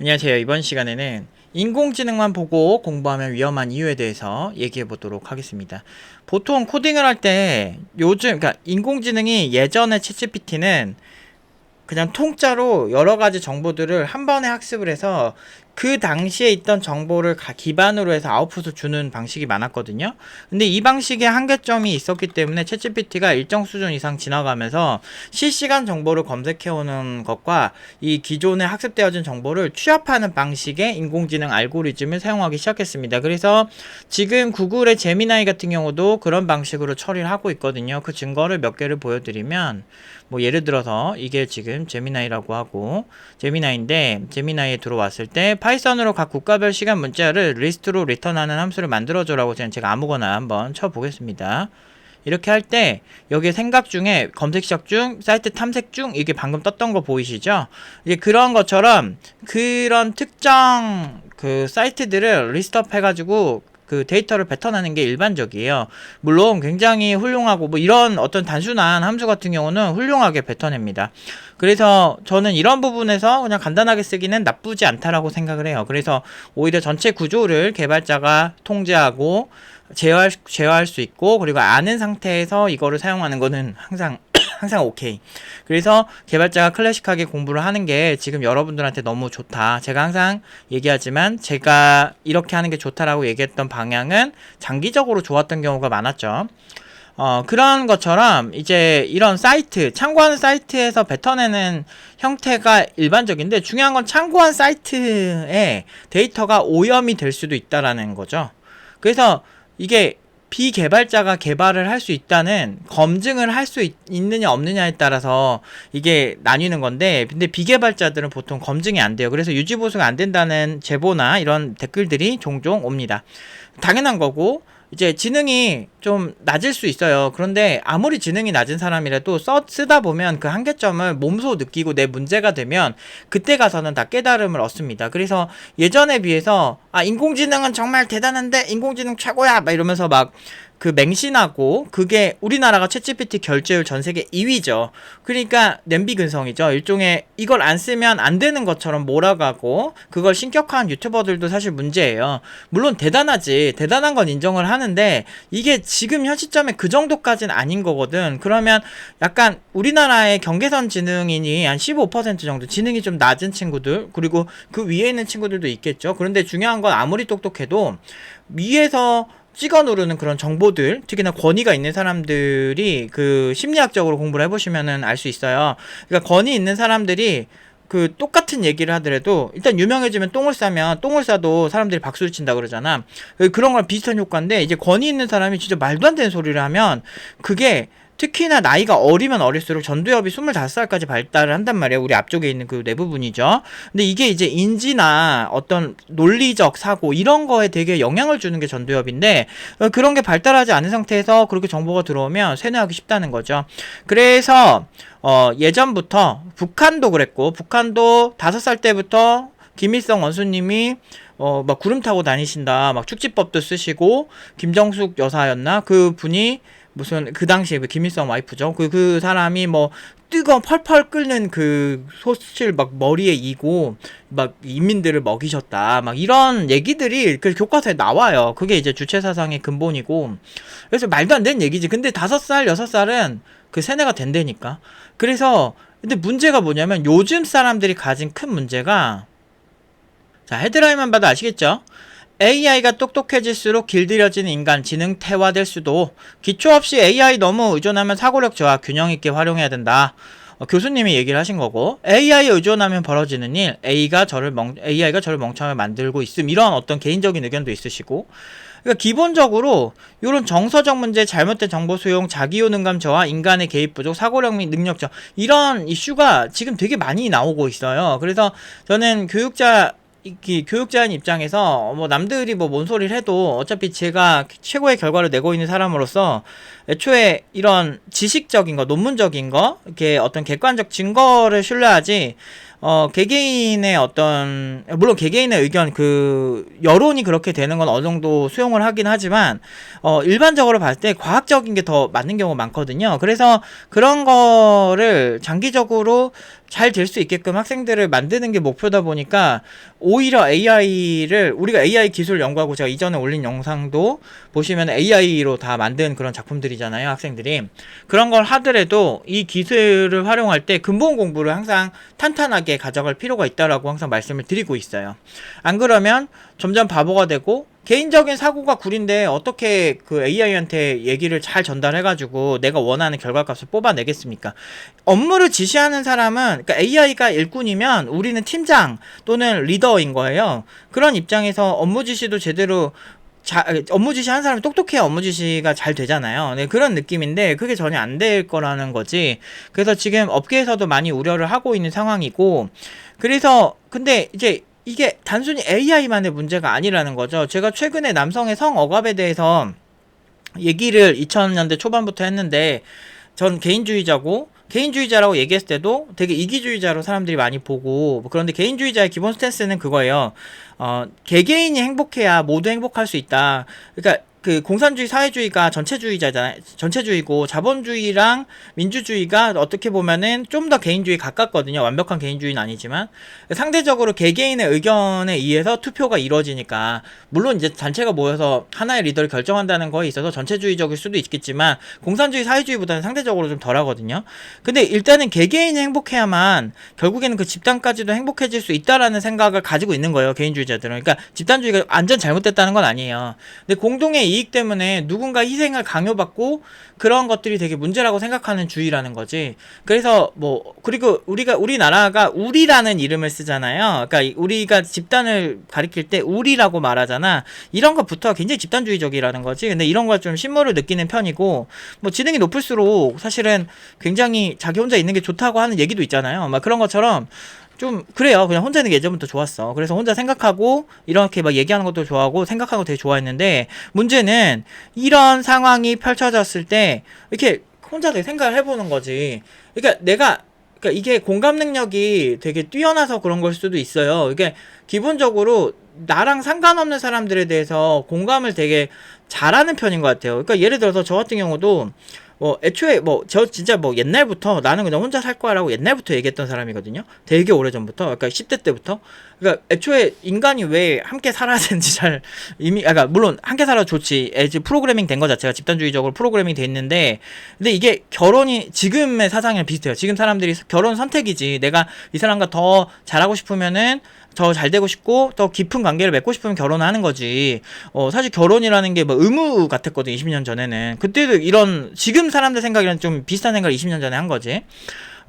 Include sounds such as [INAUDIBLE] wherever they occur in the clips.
안녕하세요. 이번 시간에는 인공지능만 보고 공부하면 위험한 이유에 대해서 얘기해 보도록 하겠습니다. 보통 코딩을 할 때 요즘, 그러니까 인공지능이 예전에 챗GPT는 그냥 통짜로 여러 가지 정보들을 한 번에 학습을 해서 그 당시에 있던 정보를 가- 기반으로 해서 아웃풋을 주는 방식이 많았거든요. 근데 이 방식에 한계점이 있었기 때문에 챗GPT가 일정 수준 이상 지나가면서 실시간 정보를 검색해오는 것과 이 기존에 학습되어진 정보를 취합하는 방식의 인공지능 알고리즘을 사용하기 시작했습니다. 그래서 지금 구글의 제미나이 같은 경우도 그런 방식으로 처리를 하고 있거든요. 그 증거를 몇 개를 보여드리면 뭐 예를 들어서 이게 지금 제미나이라고 하고 제미나이인데 제미나이에 들어왔을 때 파이썬으로 각 국가별 시간 문자를 리스트로 리턴하는 함수를 만들어줘라고 제가 아무거나 한번 쳐보겠습니다. 이렇게 할 때 여기 생각 중에 검색 시작 중, 사이트 탐색 중 이게 방금 떴던 거 보이시죠? 이제 그런 것처럼 그런 특정 그 사이트들을 리스트업 해가지고 그 데이터를 뱉어내는 게 일반적이에요. 물론 굉장히 훌륭하고 뭐 이런 어떤 단순한 함수 같은 경우는 훌륭하게 뱉어냅니다. 그래서 저는 이런 부분에서 그냥 간단하게 쓰기는 나쁘지 않다라고 생각을 해요. 그래서 오히려 전체 구조를 개발자가 통제하고 제어할, 제어할 수 있고 그리고 아는 상태에서 이거를 사용하는 거는 항상 항상 오케이. 그래서 개발자가 클래식하게 공부를 하는 게 지금 여러분들한테 너무 좋다. 제가 항상 얘기하지만 제가 이렇게 하는 게 좋다라고 얘기했던 방향은 장기적으로 좋았던 경우가 많았죠. 어, 그런 것처럼 이제 이런 사이트, 참고하는 사이트에서 뱉어내는 형태가 일반적인데 중요한 건 참고한 사이트에 데이터가 오염이 될 수도 있다라는 거죠. 그래서 이게 비개발자가 개발을 할 수 있다는 검증을 할 수 있느냐 없느냐에 따라서 이게 나뉘는 건데 근데 비개발자들은 보통 검증이 안 돼요. 그래서 유지 보수가 안 된다는 제보나 이런 댓글들이 종종 옵니다. 당연한 거고 이제 지능이 좀 낮을 수 있어요. 그런데 아무리 지능이 낮은 사람이라도 써, 쓰다 보면 그 한계점을 몸소 느끼고 내 문제가 되면 그때 가서는 다 깨달음을 얻습니다. 그래서 예전에 비해서 아 인공지능은 정말 대단한데 인공지능 최고야 막 이러면서 막 그 맹신하고 그게 우리나라가 챗GPT 결제율 전 세계 2위죠. 그러니까 냄비 근성이죠. 일종의 이걸 안 쓰면 안 되는 것처럼 몰아가고 그걸 신격화한 유튜버들도 사실 문제예요. 물론 대단하지. 대단한 건 인정을 하는데 이게 지금 현 시점에 그 정도까지는 아닌 거거든. 그러면 약간 우리나라의 경계선 지능인이 한 15% 정도 지능이 좀 낮은 친구들 그리고 그 위에 있는 친구들도 있겠죠. 그런데 중요한 건 아무리 똑똑해도 위에서 찍어 누르는 그런 정보들, 특히나 권위가 있는 사람들이 그 심리학적으로 공부를 해보시면은 알 수 있어요. 그러니까 권위 있는 사람들이 그 똑같은 얘기를 하더라도 일단 유명해지면 똥을 싸면 똥을 싸도 사람들이 박수를 친다 그러잖아. 그- 그런 거랑 비슷한 효과인데 이제 권위 있는 사람이 진짜 말도 안 되는 소리를 하면 그게 특히나 나이가 어리면 어릴수록 전두엽이 25살까지 발달을 한단 말이에요. 우리 앞쪽에 있는 그 내부분이죠. 근데 이게 이제 인지나 어떤 논리적 사고 이런 거에 되게 영향을 주는 게 전두엽인데 어, 그런 게 발달하지 않은 상태에서 그렇게 정보가 들어오면 세뇌하기 쉽다는 거죠. 그래서 어, 예전부터 북한도 그랬고 북한도 다섯 살 때부터 김일성 원수님이 어, 막 구름 타고 다니신다. 막 축지법도 쓰시고 김정숙 여사였나? 그 분이 무슨 그 당시에 그 김일성 와이프죠. 그 그 사람이 뭐 뜨거 펄펄 끓는 그 소실 막 머리에 이고 막 인민들을 먹이셨다. 막 이런 얘기들이 그 교과서에 나와요. 그게 이제 주체 사상의 근본이고. 그래서 말도 안 되는 얘기지. 근데 다섯 살, 여섯 살은 그 세뇌가 된다니까. 그래서 근데 문제가 뭐냐면 요즘 사람들이 가진 큰 문제가 자, 헤드라인만 봐도 아시겠죠? AI가 똑똑해질수록 길들여지는 인간 지능 태화될 수도 기초 없이 AI 너무 의존하면 사고력 저하 균형 있게 활용해야 된다. 어, 교수님이 얘기를 하신 거고 AI에 의존하면 벌어지는 일 A가 저를 멍 AI가 저를 멍청하게 만들고 있음 이런 어떤 개인적인 의견도 있으시고 그러니까 기본적으로 이런 정서적 문제, 잘못된 정보 수용, 자기요 능감 저하, 인간의 개입 부족, 사고력 및 능력 저 이런 이슈가 지금 되게 많이 나오고 있어요. 그래서 저는 교육자 이 교육자인 입장에서 뭐 남들이 뭐 뭔 소리를 해도 어차피 제가 최고의 결과를 내고 있는 사람으로서 애초에 이런 지식적인 거, 논문적인 거, 이렇게 어떤 객관적 증거를 신뢰하지 어, 개개인의 어떤, 물론 개개인의 의견, 그, 여론이 그렇게 되는 건 어느 정도 수용을 하긴 하지만, 어, 일반적으로 봤을 때 과학적인 게 더 맞는 경우가 많거든요. 그래서 그런 거를 장기적으로 잘 될 수 있게끔 학생들을 만드는 게 목표다 보니까 오히려 AI를 우리가 AI 기술 연구하고 제가 이전에 올린 영상도 보시면 AI로 다 만든 그런 작품들이잖아요 학생들이 그런 걸 하더라도 이 기술을 활용할 때 근본 공부를 항상 탄탄하게 가져갈 필요가 있다라고 항상 말씀을 드리고 있어요 안 그러면 점점 바보가 되고 개인적인 사고가 구린데 어떻게 그 AI한테 얘기를 잘 전달해가지고 내가 원하는 결과값을 뽑아내겠습니까? 업무를 지시하는 사람은 그러니까 AI가 일꾼이면 우리는 팀장 또는 리더인 거예요. 그런 입장에서 업무 지시도 제대로 자, 업무 지시 한 사람이 똑똑해야 업무 지시가 잘 되잖아요. 네, 그런 느낌인데 그게 전혀 안 될 거라는 거지. 그래서 지금 업계에서도 많이 우려를 하고 있는 상황이고 그래서 근데 이제 이게 단순히 AI만의 문제가 아니라는 거죠. 제가 최근에 남성의 성 억압에 대해서 얘기를 2000년대 초반부터 했는데 전 개인주의자고 개인주의자라고 얘기했을 때도 되게 이기주의자로 사람들이 많이 보고 뭐 그런데 개인주의자의 기본 스탠스는 그거예요. 어, 개개인이 행복해야 모두 행복할 수 있다. 그러니까 그 공산주의 사회주의가 전체주의자잖아요. 전체주의고 자본주의랑 민주주의가 어떻게 보면은 좀 더 개인주의 가깝거든요. 완벽한 개인주의는 아니지만 상대적으로 개개인의 의견에 의해서 투표가 이루어지니까 물론 이제 단체가 모여서 하나의 리더를 결정한다는 거에 있어서 전체주의적일 수도 있겠지만 공산주의 사회주의보다는 상대적으로 좀 덜하거든요. 근데 일단은 개개인이 행복해야만 결국에는 그 집단까지도 행복해질 수 있다라는 생각을 가지고 있는 거예요. 개인주의자들은. 그러니까 집단주의가 완전 잘못됐다는 건 아니에요. 근데 공동의 이익 때문에 누군가 희생을 강요받고 그런 것들이 되게 문제라고 생각하는 주의라는 거지. 그래서 뭐 그리고 우리가 우리나라가 우리라는 이름을 쓰잖아요. 그러니까 우리가 집단을 가리킬 때 우리라고 말하잖아. 이런 것부터 굉장히 집단주의적이라는 거지. 근데 이런 걸 좀 신물을 느끼는 편이고 뭐 지능이 높을수록 사실은 굉장히 자기 혼자 있는 게 좋다고 하는 얘기도 있잖아요. 막 그런 것처럼 좀 그래요. 그냥 혼자 있는 게 예전부터 좋았어. 그래서 혼자 생각하고 이렇게 막 얘기하는 것도 좋아하고 생각하는 거 되게 좋아했는데 문제는 이런 상황이 펼쳐졌을 때 이렇게 혼자 되게 생각을 해보는 거지. 그러니까 내가 그러니까 이게 공감 능력이 되게 뛰어나서 그런 걸 수도 있어요. 이게 기본적으로 나랑 상관없는 사람들에 대해서 공감을 되게 잘하는 편인 것 같아요. 그러니까 예를 들어서 저 같은 경우도 뭐 애초에 뭐 저 진짜 뭐 옛날부터 나는 그냥 혼자 살 거야라고 옛날부터 얘기했던 사람이거든요. 되게 오래 전부터. 그러니까 10대 때부터. 그러니까 애초에 인간이 왜 함께 살아야 되는지 잘 이미 아, 그러니까 물론 함께 살아 좋지. 애지 프로그래밍 된 거 자체가 집단주의적으로 프로그래밍 돼 있는데 근데 이게 결혼이 지금의 사상이랑 비슷해요. 지금 사람들이 결혼 선택이지. 내가 이 사람과 더 잘하고 싶으면은 더 잘 되고 싶고 더 깊은 관계를 맺고 싶으면 결혼을 하는 거지. 어 사실 결혼이라는 게 뭐 의무 같았거든 20년 전에는. 그때도 이런 지금 사람들 생각이랑 좀 비슷한 생각을 20년 전에 한 거지.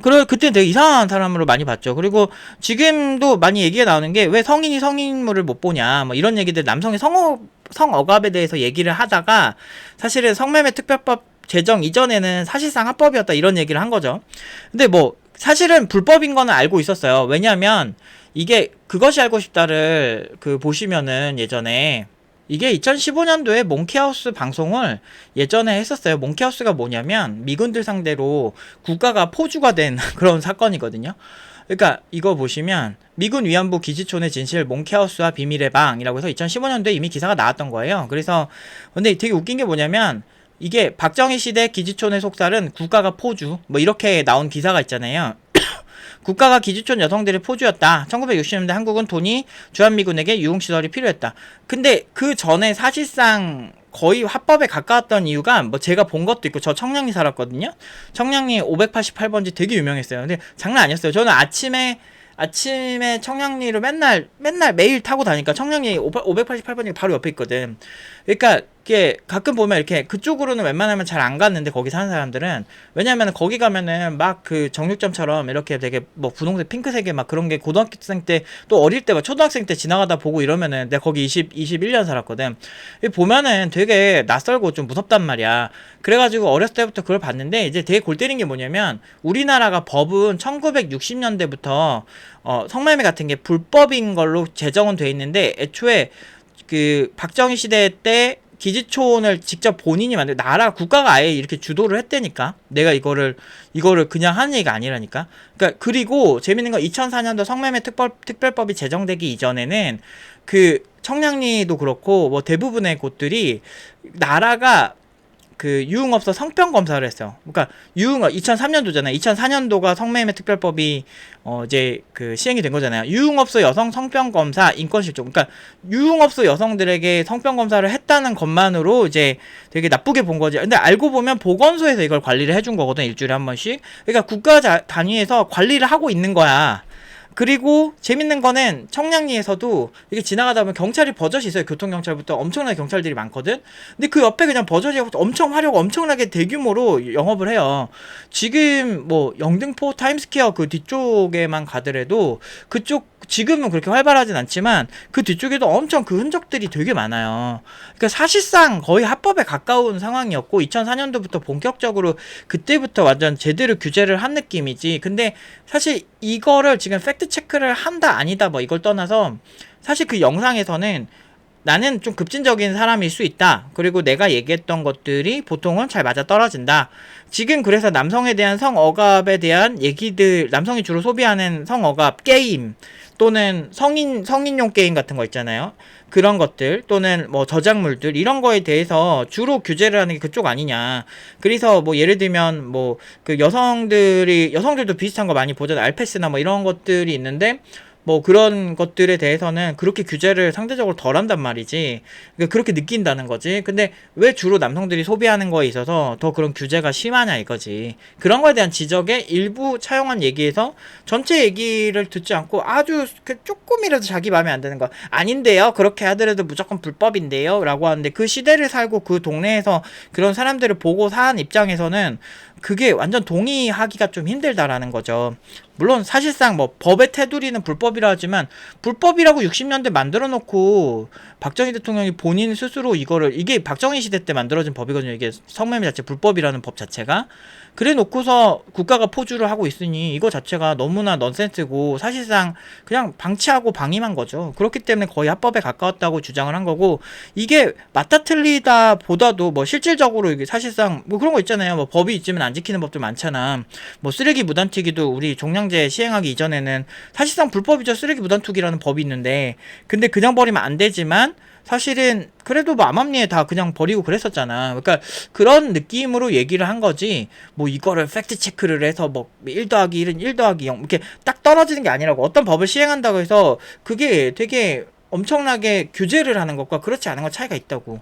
그래 그때 되게 이상한 사람으로 많이 봤죠. 그리고 지금도 많이 얘기가 나오는 게 왜 성인이 성인물을 못 보냐 뭐 이런 얘기들 남성의 성어 성억압에 대해서 얘기를 하다가 사실은 성매매 특별법 제정 이전에는 사실상 합법이었다 이런 얘기를 한 거죠. 근데 뭐 사실은 불법인 거는 알고 있었어요. 왜냐면 이게 그것이 알고 싶다를 그 보시면은 예전에 이게 2015년도에 몽키하우스 방송을 예전에 했었어요. 몽키하우스가 뭐냐면 미군들 상대로 국가가 포주가 된 [LAUGHS] 그런 사건이거든요. 그러니까 이거 보시면 미군 위안부 기지촌의 진실 몽키하우스와 비밀의 방이라고 해서 2015년도에 이미 기사가 나왔던 거예요. 그래서 근데 되게 웃긴 게 뭐냐면 이게 박정희 시대 기지촌의 속살은 국가가 포주 뭐 이렇게 나온 기사가 있잖아요. 국가가 기지촌 여성들의 포주였다. 1960년대 한국은 돈이 주한미군에게 유흥시설이 필요했다. 근데 그 전에 사실상 거의 합법에 가까웠던 이유가 뭐 제가 본 것도 있고 저 청량리 살았거든요. 청량리 588번지 되게 유명했어요. 근데 장난 아니었어요. 저는 아침에 아침에 청량리로 맨날 맨날 매일 타고 다니까 청량리 588번지가 바로 옆에 있거든. 그러니까 이게 가끔 보면 이렇게 그쪽으로는 웬만하면 잘 안 갔는데 거기 사는 사람들은 왜냐면 거기 가면은 막 그 정육점처럼 이렇게 되게 뭐 분홍색 핑크색의 막 그런 게 고등학생 때 또 어릴 때 막 초등학생 때 지나가다 보고 이러면은 내가 거기 20 21년 살았거든. 보면은 되게 낯설고 좀 무섭단 말이야. 그래가지고 어렸을 때부터 그걸 봤는데 이제 되게 골 때린 게 뭐냐면 우리나라가 법은 1960년대부터 어 성매매 같은 게 불법인 걸로 제정은 돼 있는데 애초에 그 박정희 시대 때 기지촌을 직접 본인이 만들 나라 국가가 아예 이렇게 주도를 했다니까? 내가 이거를 이거를 그냥 하는 얘기가 아니라니까? 그러니까 그리고 재밌는 건 2004년도 성매매 특별 특별법이 제정되기 이전에는 그 청량리도 그렇고 뭐 대부분의 곳들이 나라가 그 유흥업소 성병 검사를 했어요. 그러니까 유흥 2003년도잖아요. 2004년도가 성매매 특별법이 어 이제 그 시행이 된 거잖아요. 유흥업소 여성 성병 검사 인권 실종. 그러니까 유흥업소 여성들에게 성병 검사를 했다는 것만으로 이제 되게 나쁘게 본 거지. 근데 알고 보면 보건소에서 이걸 관리를 해준 거거든 일주일에 한 번씩. 그러니까 국가 자- 단위에서 관리를 하고 있는 거야. 그리고 재밌는 거는 청량리에서도 이게 지나가다 보면 경찰이 버젓이 있어요. 교통경찰부터 엄청나게 경찰들이 많거든. 근데 그 옆에 그냥 버젓이 엄청 화려고 엄청나게 대규모로 영업을 해요. 지금 뭐 영등포 타임스퀘어 그 뒤쪽에만 가더라도 그쪽 지금은 그렇게 활발하진 않지만 그 뒤쪽에도 엄청 그 흔적들이 되게 많아요. 그러니까 사실상 거의 합법에 가까운 상황이었고 2004년도부터 본격적으로 그때부터 완전 제대로 규제를 한 느낌이지. 근데 사실 이거를 지금 팩트 체크를 한다 아니다 뭐 이걸 떠나서 사실 그 영상에서는 나는 좀 급진적인 사람일 수 있다. 그리고 내가 얘기했던 것들이 보통은 잘 맞아 떨어진다. 지금 그래서 남성에 대한 성억압에 대한 얘기들, 남성이 주로 소비하는 성억압 게임 또는 성인 성인용 게임 같은 거 있잖아요. 그런 것들 또는 뭐 저작물들 이런 거에 대해서 주로 규제를 하는 게 그쪽 아니냐. 그래서 뭐 예를 들면 뭐 그 여성들이 여성들도 비슷한 거 많이 보잖아요. 알패스나 뭐 이런 것들이 있는데 뭐 그런 것들에 대해서는 그렇게 규제를 상대적으로 덜 한단 말이지. 그러니까 그렇게 느낀다는 거지. 근데 왜 주로 남성들이 소비하는 거에 있어서 더 그런 규제가 심하냐 이거지. 그런 거에 대한 지적에 일부 차용한 얘기에서 전체 얘기를 듣지 않고 아주 그 조금이라도 자기 마음에 안 드는 거 아닌데요. 그렇게 하더라도 무조건 불법인데요. 라고 하는데 그 시대를 살고 그 동네에서 그런 사람들을 보고 산 입장에서는 그게 완전 동의하기가 좀 힘들다라는 거죠. 물론 사실상 뭐 법의 테두리는 불법이라 하지만 불법이라고 60년대 만들어 놓고 박정희 대통령이 본인 스스로 이거를 이게 박정희 시대 때 만들어진 법이거든요. 이게 성매매 자체 불법이라는 법 자체가 그래 놓고서 국가가 포주를 하고 있으니 이거 자체가 너무나 넌센스고 사실상 그냥 방치하고 방임한 거죠. 그렇기 때문에 거의 합법에 가까웠다고 주장을 한 거고 이게 맞다 틀리다 보다도 뭐 실질적으로 이게 사실상 뭐 그런 거 있잖아요. 뭐 법이 있지만 안 지키는 법들 많잖아. 뭐 쓰레기 무단투기도 우리 종량제 시행하기 이전에는 사실상 불법이죠. 쓰레기 무단투기라는 법이 있는데 근데 그냥 버리면 안 되지만 사실은 그래도 뭐 암암리에 다 그냥 버리고 그랬었잖아. 그러니까 그런 느낌으로 얘기를 한 거지. 뭐 이거를 팩트 체크를 해서 뭐1 더하기 1은 1 더하기 0 이렇게 딱 떨어지는 게 아니라고 어떤 법을 시행한다고 해서 그게 되게 엄청나게 규제를 하는 것과 그렇지 않은 것 차이가 있다고.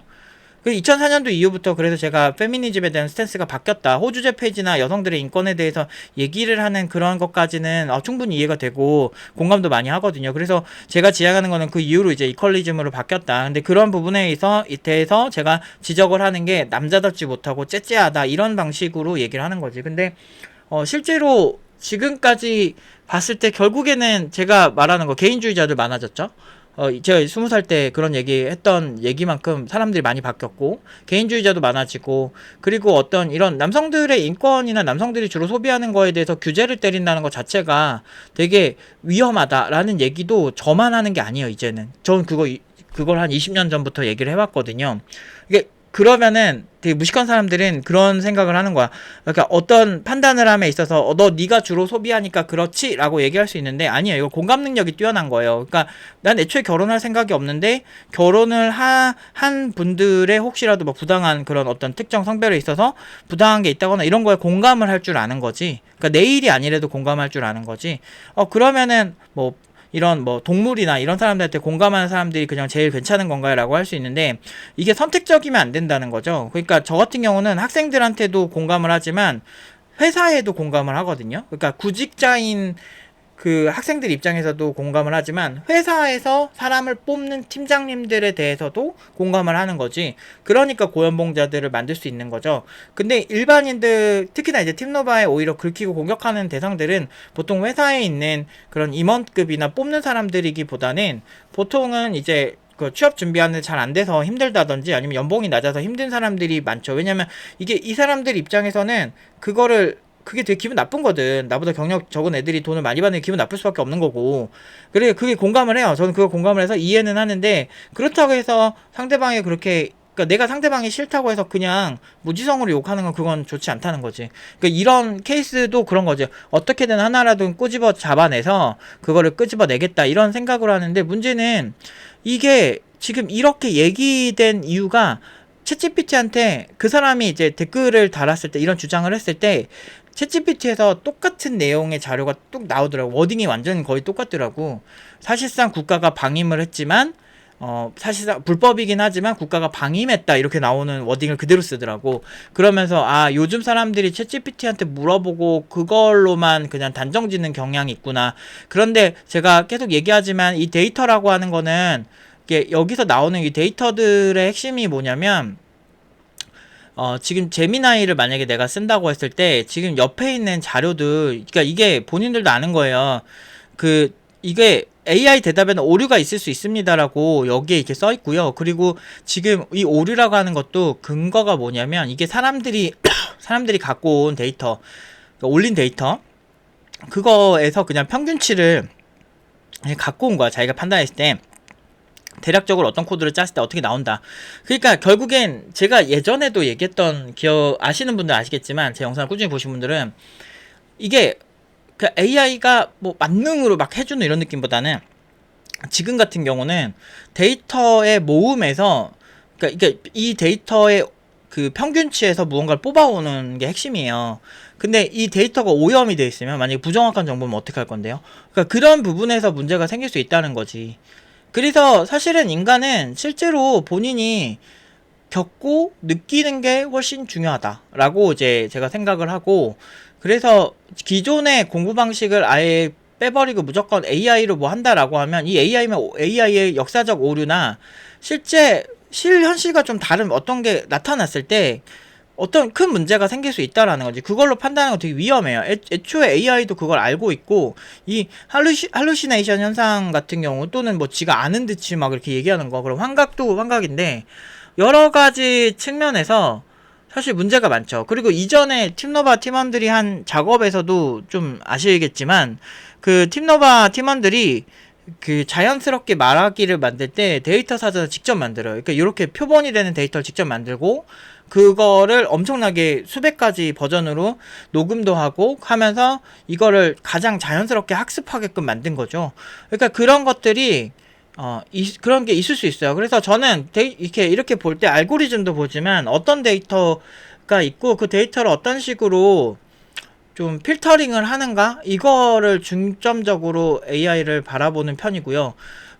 그 2004년도 이후부터 그래서 제가 페미니즘에 대한 스탠스가 바뀌었다. 호주제 페이지나 여성들의 인권에 대해서 얘기를 하는 그런 것까지는 어, 충분히 이해가 되고 공감도 많이 하거든요. 그래서 제가 지향하는 거는 그 이후로 이제 이퀄리즘으로 바뀌었다. 근데 그런 부분에 서 대해서 제가 지적을 하는 게 남자답지 못하고 째째하다 이런 방식으로 얘기를 하는 거지. 근데 어, 실제로 지금까지 봤을 때 결국에는 제가 말하는 거 개인주의자들 많아졌죠. 어, 제가 스무 살 때 그런 얘기 했던 얘기만큼 사람들이 많이 바뀌었고, 개인주의자도 많아지고, 그리고 어떤 이런 남성들의 인권이나 남성들이 주로 소비하는 거에 대해서 규제를 때린다는 것 자체가 되게 위험하다라는 얘기도 저만 하는 게 아니에요, 이제는. 전 그거, 이- 그걸 한 20년 전부터 얘기를 해왔거든요. 이게, 그러면은 되게 무식한 사람들은 그런 생각을 하는 거야. 그러니까 어떤 판단을 함에 있어서 어, 너 네가 주로 소비하니까 그렇지라고 얘기할 수 있는데 아니에요. 이거 공감 능력이 뛰어난 거예요. 그러니까 난 애초에 결혼할 생각이 없는데 결혼을 하, 한 분들의 혹시라도 뭐 부당한 그런 어떤 특정 성별에 있어서 부당한 게 있다거나 이런 거에 공감을 할 줄 아는 거지. 그러니까 내 일이 아니래도 공감할 줄 아는 거지. 어 그러면은 뭐 이런 뭐 동물이나 이런 사람들한테 공감하는 사람들이 그냥 제일 괜찮은 건가요? 라고 할 수 있는데 이게 선택적이면 안 된다는 거죠. 그러니까 저 같은 경우는 학생들한테도 공감을 하지만 회사에도 공감을 하거든요. 그러니까 구직자인 그 학생들 입장에서도 공감을 하지만 회사에서 사람을 뽑는 팀장님들에 대해서도 공감을 하는 거지. 그러니까 고연봉자들을 만들 수 있는 거죠. 근데 일반인들 특히나 이제 팀노바에 오히려 긁히고 공격하는 대상들은 보통 회사에 있는 그런 임원급이나 뽑는 사람들이기보다는 보통은 이제 그 취업 준비하는데 잘 안 돼서 힘들다든지 아니면 연봉이 낮아서 힘든 사람들이 많죠. 왜냐면 이게 이 사람들 입장에서는 그거를 그게 되게 기분 나쁜 거든. 나보다 경력 적은 애들이 돈을 많이 받는 게 기분 나쁠 수밖에 없는 거고. 그래, 그게 공감을 해요. 저는 그거 공감을 해서 이해는 하는데, 그렇다고 해서 상대방이 그렇게, 그니까 내가 상대방이 싫다고 해서 그냥 무지성으로 욕하는 건 그건 좋지 않다는 거지. 그러니까 이런 케이스도 그런 거죠. 어떻게든 하나라도 꼬집어 잡아내서 그거를 끄집어 내겠다. 이런 생각을 하는데 문제는 이게 지금 이렇게 얘기된 이유가 챗GPT한테 그 사람이 이제 댓글을 달았을 때 이런 주장을 했을 때 챗GPT에서 똑같은 내용의 자료가 뚝 나오더라고. 워딩이 완전 거의 똑같더라고. 사실상 국가가 방임을 했지만 어 사실상 불법이긴 하지만 국가가 방임했다. 이렇게 나오는 워딩을 그대로 쓰더라고. 그러면서 아 요즘 사람들이 챗GPT한테 물어보고 그걸로만 그냥 단정 짓는 경향이 있구나. 그런데 제가 계속 얘기하지만 이 데이터라고 하는 거는 이게 여기서 나오는 이 데이터들의 핵심이 뭐냐면 어, 지금 제미나이를 만약에 내가 쓴다고 했을 때 지금 옆에 있는 자료들 그러니까 이게 본인들도 아는 거예요. 그 이게 AI 대답에는 오류가 있을 수 있습니다라고 여기에 이렇게 써 있고요. 그리고 지금 이 오류라고 하는 것도 근거가 뭐냐면 이게 사람들이 [COUGHS] 사람들이 갖고 온 데이터 그러니까 올린 데이터 그거에서 그냥 평균치를 갖고 온 거야. 자기가 판단했을 때 대략적으로 어떤 코드를 짰을 때 어떻게 나온다. 그러니까 결국엔 제가 예전에도 얘기했던 기억 아시는 분들 아시겠지만 제 영상을 꾸준히 보신 분들은 이게 그 AI가 뭐 만능으로 막 해주는 이런 느낌보다는 지금 같은 경우는 데이터의 모음에서 그러니까 이 데이터의 그 평균치에서 무언가를 뽑아오는 게 핵심이에요. 근데 이 데이터가 오염이 돼 있으면 만약에 부정확한 정보면 어떻게 할 건데요? 그러니까 그런 부분에서 문제가 생길 수 있다는 거지. 그래서 사실은 인간은 실제로 본인이 겪고 느끼는 게 훨씬 중요하다라고 이제 제가 생각을 하고 그래서 기존의 공부 방식을 아예 빼버리고 무조건 AI로 뭐 한다라고 하면 이 AI면 AI의 역사적 오류나 실제 실현실과 좀 다른 어떤 게 나타났을 때 어떤 큰 문제가 생길 수 있다라는 거지. 그걸로 판단하는 거 되게 위험해요. 애, 애초에 AI도 그걸 알고 있고 이 할루시, 할루시네이션 현상 같은 경우 또는 뭐 지가 아는 듯이 막 이렇게 얘기하는 거 그럼 환각도 환각인데 여러 가지 측면에서 사실 문제가 많죠. 그리고 이전에 팀노바 팀원들이 한 작업에서도 좀 아시겠지만 그 팀노바 팀원들이 그 자연스럽게 말하기를 만들 때 데이터 사전을 직접 만들어요. 그러니까 이렇게 표본이 되는 데이터를 직접 만들고 그거를 엄청나게 수백 가지 버전으로 녹음도 하고 하면서 이거를 가장 자연스럽게 학습하게끔 만든 거죠. 그러니까 그런 것들이 어, 이, 그런 게 있을 수 있어요. 그래서 저는 데이, 이렇게, 이렇게 볼 때 알고리즘도 보지만 어떤 데이터가 있고 그 데이터를 어떤 식으로 좀 필터링을 하는가? 이거를 중점적으로 AI를 바라보는 편이고요.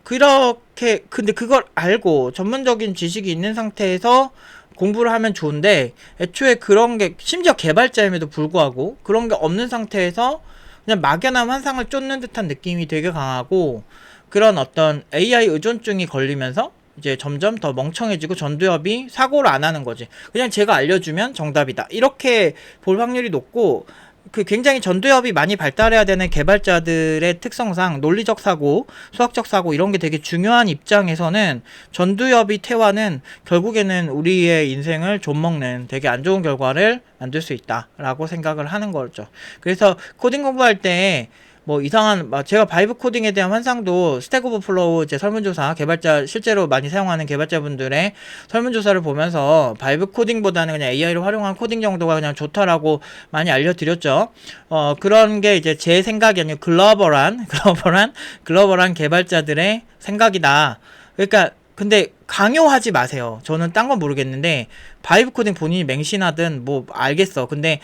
그렇게, 근데 그걸 알고 전문적인 지식이 있는 상태에서 공부를 하면 좋은데 애초에 그런 게 심지어 개발자임에도 불구하고 그런 게 없는 상태에서 그냥 막연한 환상을 쫓는 듯한 느낌이 되게 강하고 그런 어떤 AI 의존증이 걸리면서 이제 점점 더 멍청해지고 전두엽이 사고를 안 하는 거지. 그냥 제가 알려주면 정답이다. 이렇게 볼 확률이 높고 그 굉장히 전두엽이 많이 발달해야 되는 개발자들의 특성상 논리적 사고, 수학적 사고 이런 게 되게 중요한 입장에서는 전두엽이 퇴화는 결국에는 우리의 인생을 좀먹는 되게 안 좋은 결과를 만들 수 있다라고 생각을 하는 거죠. 그래서 코딩 공부할 때 뭐 이상한 막 제가 바이브 코딩에 대한 환상도 스택 오버플로우 제 설문조사 개발자 실제로 많이 사용하는 개발자분들의 설문조사를 보면서 바이브 코딩보다는 그냥 AI를 활용한 코딩 정도가 그냥 좋다라고 많이 알려드렸죠. 어 그런 게 이제 제 생각이 아니고 글로벌한 글로벌한 글로벌한 개발자들의 생각이다. 그러니까 근데 강요하지 마세요. 저는 딴 건 모르겠는데 바이브 코딩 본인이 맹신하든 뭐 알겠어. 근데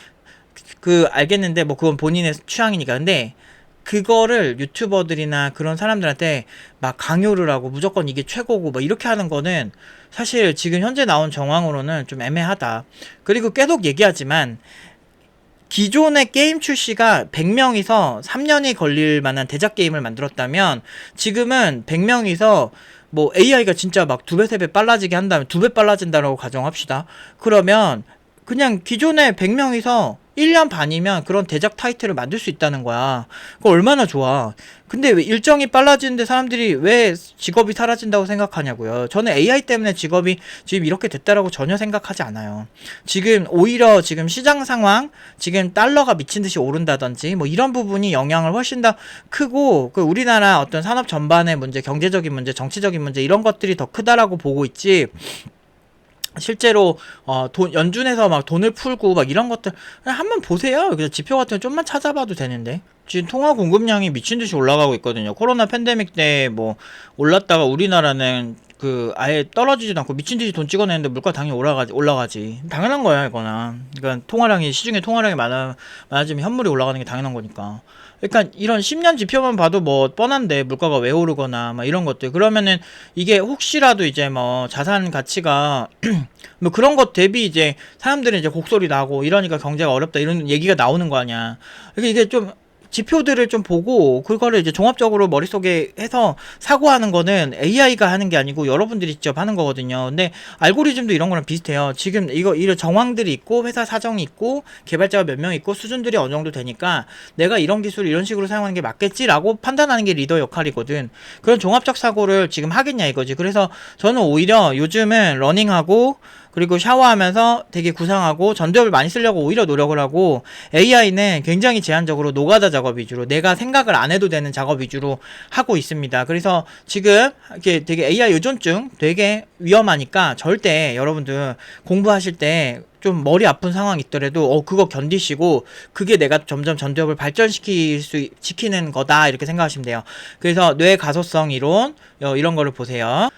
그 알겠는데 뭐 그건 본인의 취향이니까. 근데 그거를 유튜버들이나 그런 사람들한테 막 강요를 하고 무조건 이게 최고고 뭐 이렇게 하는 거는 사실 지금 현재 나온 정황으로는 좀 애매하다. 그리고 계속 얘기하지만 기존의 게임 출시가 100명이서 3년이 걸릴 만한 대작 게임을 만들었다면 지금은 100명이서 뭐 AI가 진짜 막 두 배, 세 배 빨라지게 한다면 두 배 빨라진다라고 가정합시다. 그러면 그냥 기존에 100명이서 1년 반이면 그런 대작 타이틀을 만들 수 있다는 거야. 그거 얼마나 좋아. 근데 왜 일정이 빨라지는데 사람들이 왜 직업이 사라진다고 생각하냐고요. 저는 AI 때문에 직업이 지금 이렇게 됐다라고 전혀 생각하지 않아요. 지금 오히려 지금 시장 상황, 지금 달러가 미친 듯이 오른다든지 뭐 이런 부분이 영향을 훨씬 더 크고 그 우리나라 어떤 산업 전반의 문제, 경제적인 문제, 정치적인 문제 이런 것들이 더 크다라고 보고 있지. 실제로 어, 돈 연준에서 막 돈을 풀고 막 이런 것들 한번 보세요. 그래서 지표 같은 거 좀만 찾아봐도 되는데 지금 통화 공급량이 미친 듯이 올라가고 있거든요. 코로나 팬데믹 때 뭐 올랐다가 우리나라는 그 아예 떨어지지도 않고 미친 듯이 돈 찍어내는데 물가 당연히 올라가지 올라가지 당연한 거야 이거는 그러니까 통화량이 시중에 통화량이 많아 많아지면 현물이 올라가는 게 당연한 거니까 그러니까 이런 10년 지표만 봐도 뭐 뻔한데 물가가 왜 오르거나 막 이런 것들. 그러면은 이게 혹시라도 이제 뭐 자산 가치가 [CLEARS THROAT] 뭐 그런 것 대비 이제 사람들은 이제 곡소리 나고 이러니까 경제가 어렵다 이런 얘기가 나오는 거 아니야. 그러니까 이게 좀 지표들을 좀 보고 그거를 이제 종합적으로 머릿속에 해서 사고하는 거는 AI가 하는 게 아니고 여러분들이 직접 하는 거거든요. 근데 알고리즘도 이런 거랑 비슷해요. 지금 이거 이런 정황들이 있고 회사 사정이 있고 개발자가 몇 명 있고 수준들이 어느 정도 되니까 내가 이런 기술을 이런 식으로 사용하는 게 맞겠지라고 판단하는 게 리더 역할이거든. 그런 종합적 사고를 지금 하겠냐 이거지. 그래서 저는 오히려 요즘은 러닝하고 그리고 샤워하면서 되게 구상하고 전두엽을 많이 쓰려고 오히려 노력을 하고 AI는 굉장히 제한적으로 노가다 작업 위주로 내가 생각을 안 해도 되는 작업 위주로 하고 있습니다. 그래서 지금 이렇게 되게 AI 의존증 되게 위험하니까 절대 여러분들 공부하실 때 좀 머리 아픈 상황 있더라도 어 그거 견디시고 그게 내가 점점 전두엽을 발전시킬 수 있- 지키는 거다 이렇게 생각하시면 돼요. 그래서 뇌 가소성 이론 어, 이런 거를 보세요.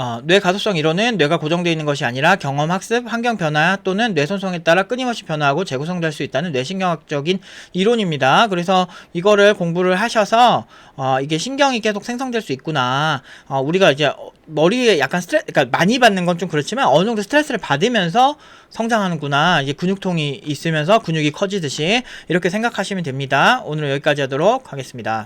어, 뇌 가소성 이론은 뇌가 고정되어 있는 것이 아니라 경험, 학습, 환경 변화 또는 뇌 손성에 따라 끊임없이 변화하고 재구성될 수 있다는 뇌신경학적인 이론입니다. 그래서 이거를 공부를 하셔서 어, 이게 신경이 계속 생성될 수 있구나. 어, 우리가 이제 어, 머리에 약간 스트레스, 그러니까 많이 받는 건 좀 그렇지만 어느 정도 스트레스를 받으면서 성장하는구나. 이게 근육통이 있으면서 근육이 커지듯이 이렇게 생각하시면 됩니다. 오늘 여기까지 하도록 하겠습니다.